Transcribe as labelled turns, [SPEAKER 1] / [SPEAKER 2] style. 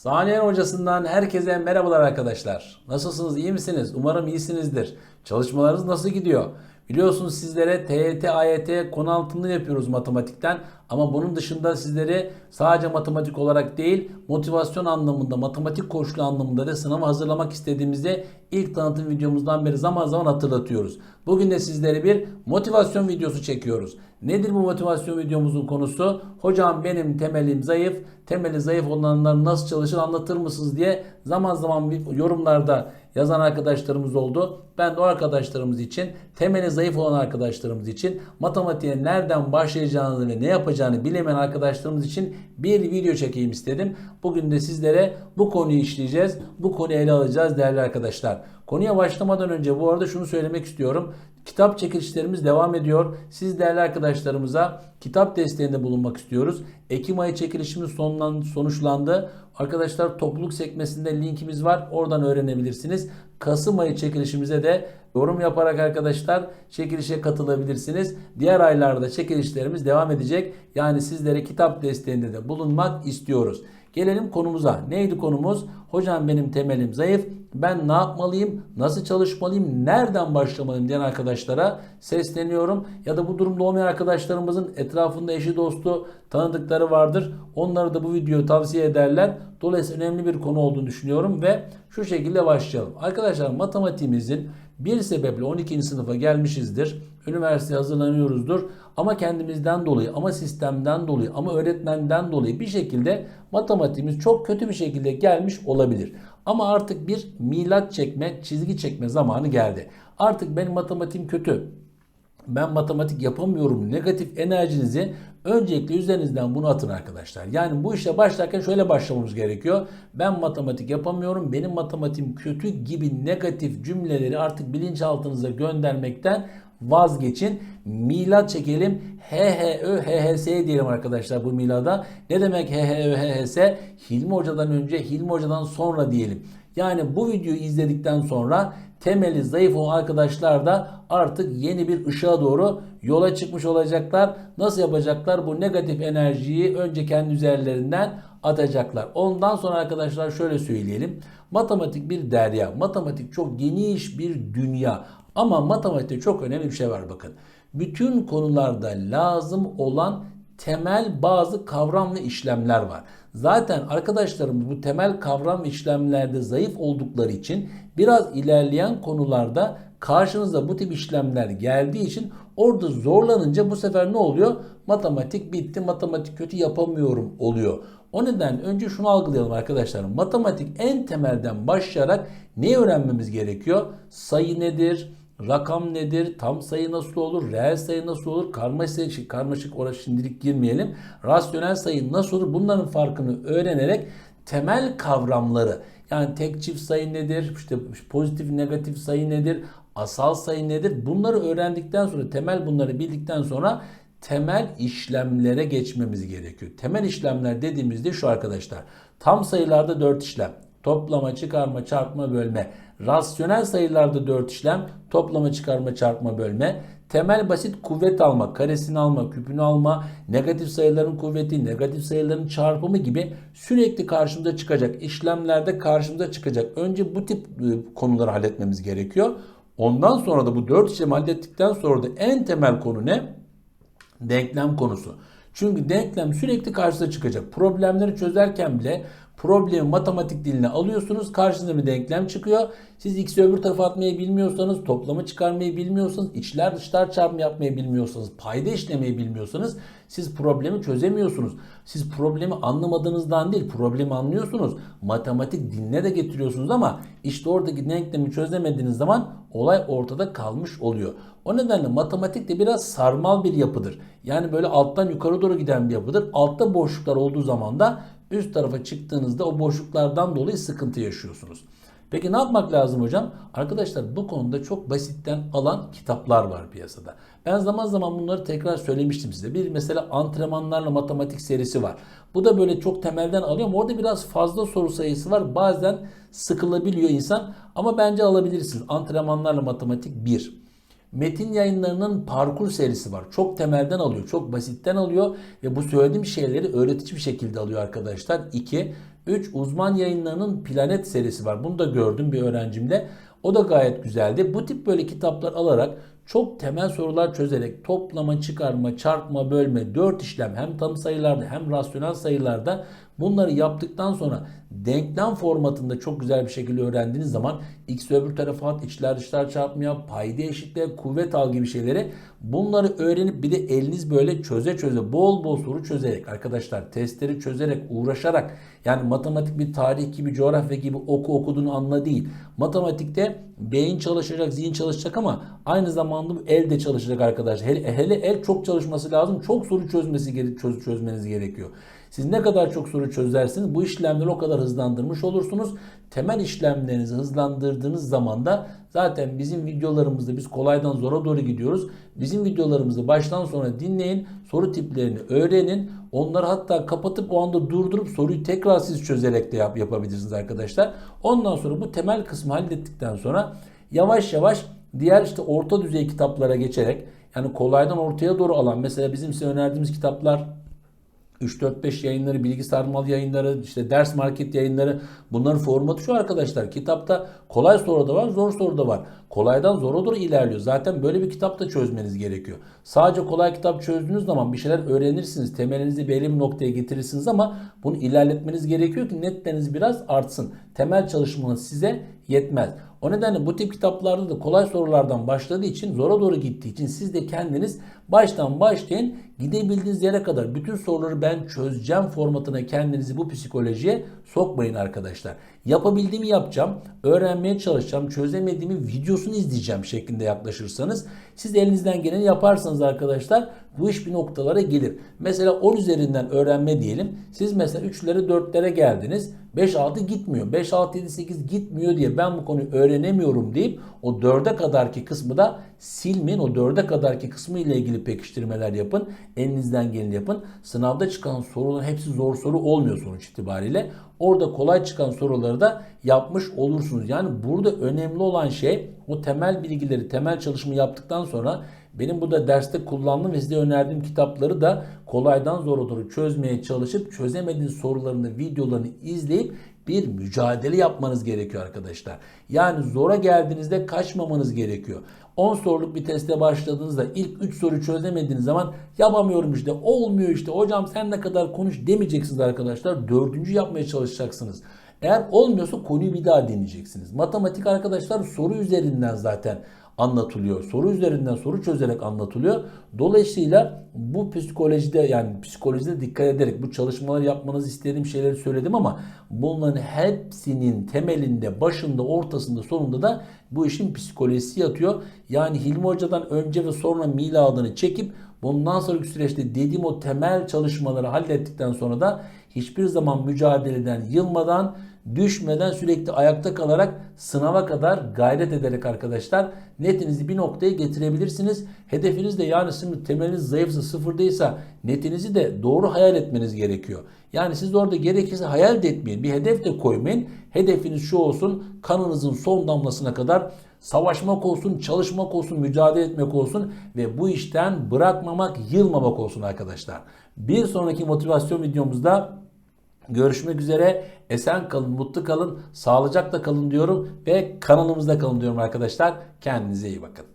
[SPEAKER 1] Saniye hocasından herkese merhabalar arkadaşlar. Nasılsınız? iyi misiniz? Umarım iyisinizdir. Çalışmalarınız nasıl gidiyor? Biliyorsunuz sizlere TYT, AYT konu altını yapıyoruz matematikten. Ama bunun dışında sizleri sadece matematik olarak değil, motivasyon anlamında, matematik koşulu anlamında da sınava hazırlamak istediğimizde ilk tanıtım videomuzdan beri zaman zaman hatırlatıyoruz. Bugün de sizlere bir motivasyon videosu çekiyoruz. Nedir bu motivasyon videomuzun konusu? Hocam benim temelim zayıf, temeli zayıf olanlar nasıl çalışır anlatır mısınız diye zaman zaman bir yorumlarda yazan arkadaşlarımız oldu. Ben de o arkadaşlarımız için, temeli zayıf olan arkadaşlarımız için, matematiğe nereden başlayacağını ve ne yapacağını bilemeyen arkadaşlarımız için bir video çekeyim istedim. Bugün de sizlere bu konuyu işleyeceğiz. Bu konuyu ele alacağız değerli arkadaşlar. Konuya başlamadan önce bu arada şunu söylemek istiyorum. Kitap çekilişlerimiz devam ediyor. Siz değerli arkadaşlarımıza kitap desteğinde bulunmak istiyoruz. Ekim ayı çekilişimiz sonlan, sonuçlandı. Arkadaşlar topluluk sekmesinde linkimiz var. Oradan öğrenebilirsiniz. Kasım ayı çekilişimize de yorum yaparak arkadaşlar çekilişe katılabilirsiniz. Diğer aylarda çekilişlerimiz devam edecek. Yani sizlere kitap desteğinde de bulunmak istiyoruz. Gelelim konumuza. Neydi konumuz? Hocam benim temelim zayıf. Ben ne yapmalıyım? Nasıl çalışmalıyım? Nereden başlamalıyım diyen arkadaşlara sesleniyorum. Ya da bu durumda olmayan arkadaşlarımızın etrafında eşi dostu tanıdıkları vardır. Onları da bu videoyu tavsiye ederler. Dolayısıyla önemli bir konu olduğunu düşünüyorum ve şu şekilde başlayalım. Arkadaşlar matematiğimizin bir sebeple 12. sınıfa gelmişizdir. Üniversiteye hazırlanıyoruzdur. Ama kendimizden dolayı, ama sistemden dolayı, ama öğretmenden dolayı bir şekilde matematiğimiz çok kötü bir şekilde gelmiş olabilir. Ama artık bir milat çekme, çizgi çekme zamanı geldi. Artık benim matematiğim kötü. Ben matematik yapamıyorum. Negatif enerjinizi öncelikle üzerinizden bunu atın arkadaşlar. Yani bu işe başlarken şöyle başlamamız gerekiyor. Ben matematik yapamıyorum. Benim matematiğim kötü gibi negatif cümleleri artık bilinçaltınıza göndermekten vazgeçin. Milat çekelim. HHÖ HHS diyelim arkadaşlar bu milada. Ne demek HHÖ HHS? Hilmi Hoca'dan önce Hilmi Hoca'dan sonra diyelim. Yani bu videoyu izledikten sonra temeli zayıf olan arkadaşlar da artık yeni bir ışığa doğru yola çıkmış olacaklar. Nasıl yapacaklar? Bu negatif enerjiyi önce kendi üzerlerinden atacaklar. Ondan sonra arkadaşlar şöyle söyleyelim. Matematik bir derya. Matematik çok geniş bir dünya. Ama matematikte çok önemli bir şey var bakın. Bütün konularda lazım olan temel bazı kavram ve işlemler var. Zaten arkadaşlarımız bu temel kavram işlemlerde zayıf oldukları için biraz ilerleyen konularda karşınıza bu tip işlemler geldiği için orada zorlanınca bu sefer ne oluyor? Matematik bitti, matematik kötü yapamıyorum oluyor. O nedenle önce şunu algılayalım arkadaşlar. Matematik en temelden başlayarak ne öğrenmemiz gerekiyor? Sayı nedir? Rakam nedir? Tam sayı nasıl olur? Reel sayı nasıl olur? Karmaşık, karmaşık orası şimdilik girmeyelim. Rasyonel sayı nasıl olur? Bunların farkını öğrenerek temel kavramları yani tek çift sayı nedir? İşte pozitif negatif sayı nedir? Asal sayı nedir? Bunları öğrendikten sonra temel bunları bildikten sonra temel işlemlere geçmemiz gerekiyor. Temel işlemler dediğimizde şu arkadaşlar. Tam sayılarda 4 işlem. Toplama, çıkarma, çarpma, bölme. Rasyonel sayılarda 4 işlem. Toplama, çıkarma, çarpma, bölme. Temel basit kuvvet alma, karesini alma, küpünü alma, negatif sayıların kuvveti, negatif sayıların çarpımı gibi sürekli karşımıza çıkacak işlemlerde karşımıza çıkacak. Önce bu tip e, konuları halletmemiz gerekiyor. Ondan sonra da bu 4 işlemi hallettikten sonra da en temel konu ne? Denklem konusu. Çünkü denklem sürekli karşınıza çıkacak. Problemleri çözerken bile problemi matematik diline alıyorsunuz. Karşınıza bir denklem çıkıyor. Siz x'i öbür tarafa atmayı bilmiyorsanız, toplamı çıkarmayı bilmiyorsanız, içler dışlar çarpımı yapmayı bilmiyorsanız, payda işlemeyi bilmiyorsanız siz problemi çözemiyorsunuz. Siz problemi anlamadığınızdan değil, problemi anlıyorsunuz. Matematik diline de getiriyorsunuz ama işte oradaki denklemi çözemediğiniz zaman olay ortada kalmış oluyor. O nedenle matematik de biraz sarmal bir yapıdır. Yani böyle alttan yukarı doğru giden bir yapıdır. Altta boşluklar olduğu zaman da üst tarafa çıktığınızda o boşluklardan dolayı sıkıntı yaşıyorsunuz. Peki ne yapmak lazım hocam? Arkadaşlar bu konuda çok basitten alan kitaplar var piyasada. Ben zaman zaman bunları tekrar söylemiştim size. Bir mesela antrenmanlarla matematik serisi var. Bu da böyle çok temelden alıyor orada biraz fazla soru sayısı var. Bazen sıkılabiliyor insan ama bence alabilirsiniz. Antrenmanlarla matematik 1. Metin yayınlarının parkur serisi var. Çok temelden alıyor, çok basitten alıyor ve bu söylediğim şeyleri öğretici bir şekilde alıyor arkadaşlar. 2. 3 uzman yayınlarının Planet serisi var. Bunu da gördüm bir öğrencimde. O da gayet güzeldi. Bu tip böyle kitaplar alarak çok temel sorular çözerek toplama, çıkarma, çarpma, bölme, 4 işlem hem tam sayılarda hem rasyonel sayılarda bunları yaptıktan sonra denklem formatında çok güzel bir şekilde öğrendiğiniz zaman x öbür tarafa at, içler dışlar çarpmaya, payda eşitle, kuvvet al gibi şeyleri bunları öğrenip bir de eliniz böyle çöze çöze bol bol soru çözerek arkadaşlar testleri çözerek uğraşarak yani matematik bir tarih gibi coğrafya gibi oku okuduğunu anla değil. Matematikte beyin çalışacak, zihin çalışacak ama aynı zamanda bu el de çalışacak arkadaşlar. Hele, hele el çok çalışması lazım. Çok soru çözmesi çöz, çözmeniz gerekiyor. Siz ne kadar çok soru çözersiniz bu işlemleri o kadar hızlandırmış olursunuz. Temel işlemlerinizi hızlandırdığınız zaman da zaten bizim videolarımızda biz kolaydan zora doğru gidiyoruz. Bizim videolarımızı baştan sona dinleyin. Soru tiplerini öğrenin. Onları hatta kapatıp o anda durdurup soruyu tekrar siz çözerek de yap, yapabilirsiniz arkadaşlar. Ondan sonra bu temel kısmı hallettikten sonra yavaş yavaş diğer işte orta düzey kitaplara geçerek yani kolaydan ortaya doğru alan mesela bizim size önerdiğimiz kitaplar 3-4-5 yayınları, bilgi sarmal yayınları, işte ders market yayınları bunların formatı şu arkadaşlar. Kitapta kolay soru da var, zor soru da var. Kolaydan zora doğru ilerliyor. Zaten böyle bir kitap da çözmeniz gerekiyor. Sadece kolay kitap çözdüğünüz zaman bir şeyler öğrenirsiniz. Temelinizi belli bir noktaya getirirsiniz ama bunu ilerletmeniz gerekiyor ki netleriniz biraz artsın. Temel çalışmanız size yetmez. O nedenle bu tip kitaplarda da kolay sorulardan başladığı için zora doğru gittiği için siz de kendiniz baştan başlayın gidebildiğiniz yere kadar bütün soruları ben çözeceğim formatına kendinizi bu psikolojiye sokmayın arkadaşlar. Yapabildiğimi yapacağım, öğrenmeye çalışacağım, çözemediğimi videosunu izleyeceğim şeklinde yaklaşırsanız siz elinizden geleni yaparsanız arkadaşlar bu iş bir noktalara gelir. Mesela 10 üzerinden öğrenme diyelim. Siz mesela 3'lere 4'lere geldiniz. 5-6 gitmiyor. 5-6-7-8 gitmiyor diye ben bu konuyu öğrenemiyorum deyip o 4'e kadarki kısmı da silmeyin. O 4'e kadarki kısmı ile ilgili pekiştirmeler yapın. Elinizden geleni yapın. Sınavda çıkan soruların hepsi zor soru olmuyor sonuç itibariyle. Orada kolay çıkan soruları da yapmış olursunuz. Yani burada önemli olan şey o temel bilgileri, temel çalışımı yaptıktan sonra benim burada derste kullandığım ve size önerdiğim kitapları da kolaydan zora doğru çözmeye çalışıp çözemediğiniz sorularını, videolarını izleyip bir mücadele yapmanız gerekiyor arkadaşlar. Yani zora geldiğinizde kaçmamanız gerekiyor. 10 soruluk bir teste başladığınızda ilk 3 soru çözemediğiniz zaman yapamıyorum işte olmuyor işte hocam sen ne kadar konuş demeyeceksiniz arkadaşlar. Dördüncü yapmaya çalışacaksınız. Eğer olmuyorsa konuyu bir daha deneyeceksiniz. Matematik arkadaşlar soru üzerinden zaten anlatılıyor. Soru üzerinden soru çözerek anlatılıyor. Dolayısıyla bu psikolojide yani psikolojide dikkat ederek bu çalışmaları yapmanızı istediğim şeyleri söyledim ama bunların hepsinin temelinde, başında, ortasında, sonunda da bu işin psikolojisi yatıyor. Yani Hilmi Hoca'dan önce ve sonra miladını çekip bundan sonraki süreçte dediğim o temel çalışmaları hallettikten sonra da hiçbir zaman mücadeleden yılmadan düşmeden sürekli ayakta kalarak sınava kadar gayret ederek arkadaşlar netinizi bir noktaya getirebilirsiniz. Hedefiniz de yani şimdi temeliniz zayıfsa sıfırdaysa netinizi de doğru hayal etmeniz gerekiyor. Yani siz orada gerekirse hayal de etmeyin. Bir hedef de koymayın. Hedefiniz şu olsun kanınızın son damlasına kadar savaşmak olsun, çalışmak olsun, mücadele etmek olsun ve bu işten bırakmamak, yılmamak olsun arkadaşlar. Bir sonraki motivasyon videomuzda Görüşmek üzere. Esen kalın, mutlu kalın, sağlıcakla kalın diyorum ve kanalımızda kalın diyorum arkadaşlar. Kendinize iyi bakın.